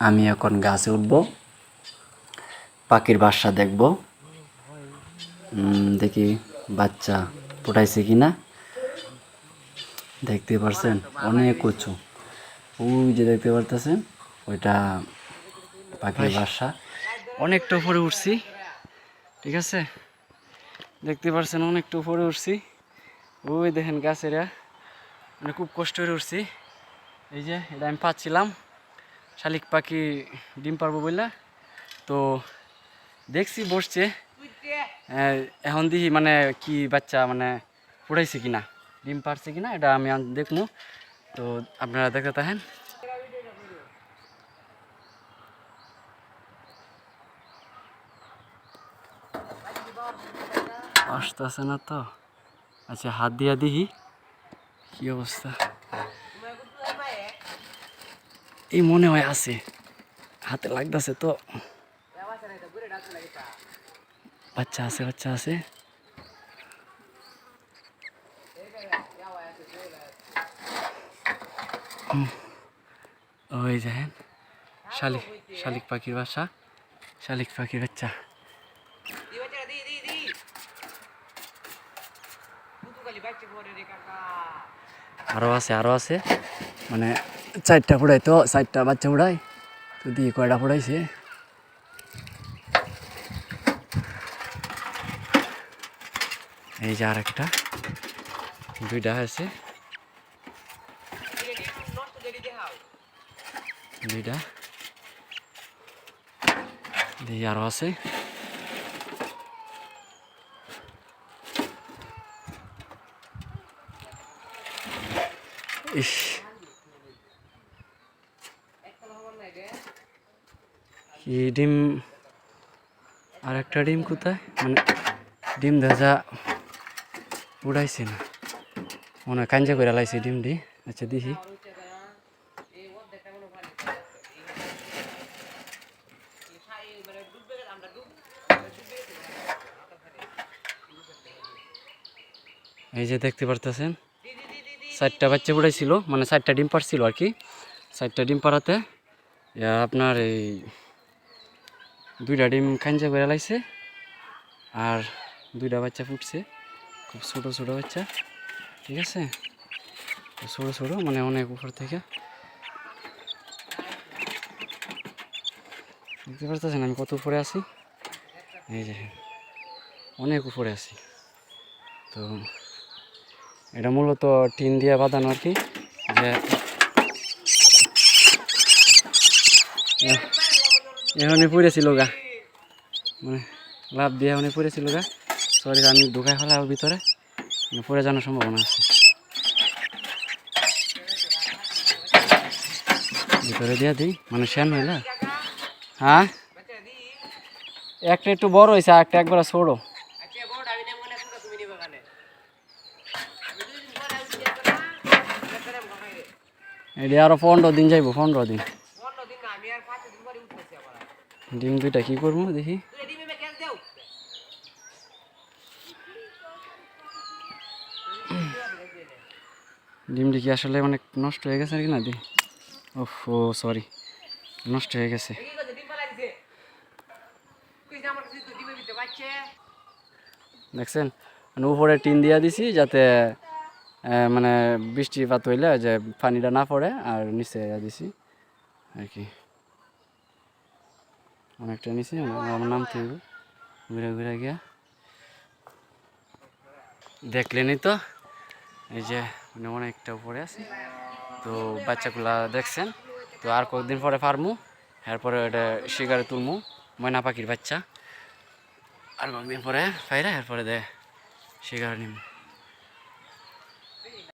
আমি এখন গাছে উঠব পাখির বাসা দেখব। উম, দেখি বাচ্চা ফুটাইছে কি না দেখতে পারছেন অনেক উঁচু। ওই যে দেখতে পারতেছেন ওইটা পাখির বাসা। অনেকটা উপরে উঠছি ঠিক আছে? দেখতে পারছেন অনেকটা উপরে উঠছি। ওই দেখেন গাছেরা মানে খুব কষ্ট করে উঠছি। এই যে এটা আমি পাচ্ছিলাম। শালিক পাখি ডিম পারব বললা তো দেখছি, বসছে। এখন দেখি মানে কি বাচ্চা মানে ফুটাইছে কিনা, ডিম পারছে কিনা, এটা আমি দেখব তো আপনারা দেখতে থাকেন। আসতেছে না তো। আচ্ছা হাত দিয়া দিহি কি অবস্থা? এই মনে হয় আছে। হাতে লাগতেছে তো। বাচ্চা আছে বাচ্চা আছে। ওই দেখেন, শালিক শালিক পাখির বাসা। শালিক পাখির বাচ্চা বাচ্চা। আরও আছে আরও আছে। মানে চারটা ফুড়াই তো চারটা বাচ্চা ফুড়াই তো দিয়ে কয়টা ফুড়াইছে? এই যে আর একটা দুইটা আছে দুইটা। দিয়ে আরও আছে। ইস। কি ডিম? আর একটা ডিম কোথায়? মানে ডিম ভেজা উড়াইছে না। মনে হয় কাঞ্জা করে লাইছে ডিমটি আচ্ছা দেখি এই যে দেখতে পারতেছেন? চারটা বাচ্চা উড়াইছিল মানে চারটা ডিম পারছিল আর কি। চারটা ডিম পাড়াতে আপনার এই দুইটা ডিম খাঞ্জা করে লাইছে, আর দুইটা বাচ্চা ফুটছে, খুব ছোটো ছোটো বাচ্চা, ঠিক আছে? ছোটো ছোটো মানে অনেক উপর থেকে। দেখতে পারতেছেন আমি কত উপরে আছি? এই যে, অনেক উপরে আছি। তো এটা মূলত টিন দিয়ে বাঁধানো আর কি, যে এখানে পড়েছিল গা। মানে লাভ দিয়ে এখানে পড়েছিল গা। সরি আমি ঢুকাই ফেলা ওর ভিতরে। মানে পড়ে যাওয়ার সম্ভাবনা আছে। ভিতরে দিয়ে দিই। মানে শ্যান হইলা হ্যাঁ? একটা একটু বড় হয়েছে একটা একবার ছোড়ো আচ্ছা বড় আমি নেব না শুধু তুমি নিবে কানে আমি দুই দিন পরে আউছি একটা একটা নাম খাই রে এটি আরও পনেরো দিন যাইবো পনেরো দিন। ডিম দুইটা কি করব দেখি। ডিমটি কি আসলে অনেক নষ্ট হয়ে গেছে নাকি না দি? ওফ সরি নষ্ট হয়ে গেছে। দেখছেন? মানে উপরে টিন দিয়া দিছি যাতে মানে বৃষ্টিপাত হইলে যে পানিটা না পড়ে আর নিচে দিছি, আর কি। অনেকটা নিচে আমার নাম হইব ঘুরে ঘুরে গিয়া। দেখলেনি তো, এই যে মানে অনেকটা উপরে আছি। তো বাচ্চাগুলা দেখছেন, তো আর কয়েকদিন পরে ফার্মু এরপরে এটা শিকারে তুলমু, ময়না পাখির বাচ্চা। আর কয়েকদিন পরে ফাইরা এরপরে দে শিকার নিমু।